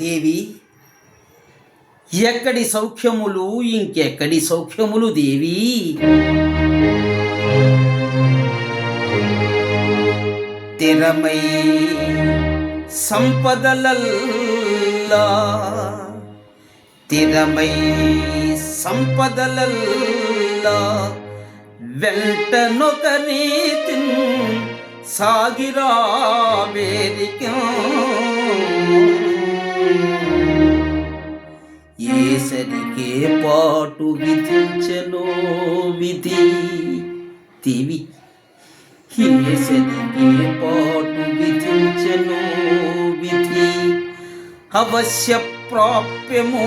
దేవి ఎక్కడి సౌఖ్యములు ఇంకెక్కడి సౌఖ్యములు దేవి? తెరమై సంపదలల్లా తిరమై సంపదలల్లా వెంటనొక నీతి సాగిరా వేదిక ఏసరికే పాటు విధించను విధి తివి. ఏసరికే పాటు విధించను విధి అవశ్య ప్రాప్యము.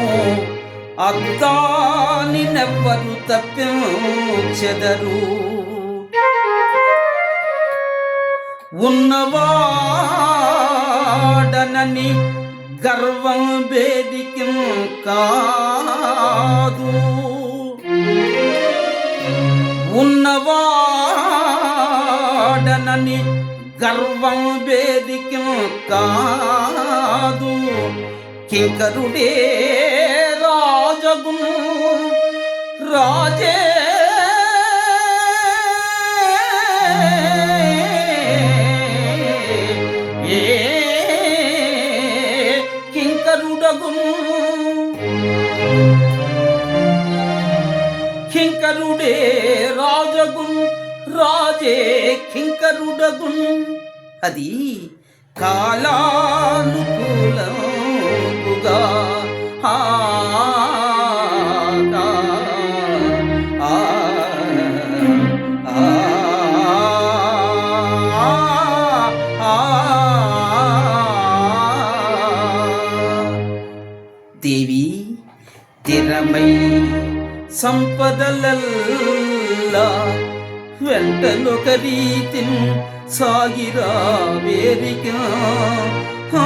అద్దాని నెవ్వరు తప్పించెదరు. ఉన్నవాడనని గర్వం వేదికం కాదు. ఉన్నవాడనని గర్వం వేదికం కాదు. కింకరుడే రాజగు రాజే ఏ కింకరుడగు. కింకరుడే రాజగున్ రాజే కింకరుడగున్ అది కాలానుకూలముగా తిరమై సంపదలల్లా వెంటనొక రీతిన్ సాగిరా వేదిక. ఆ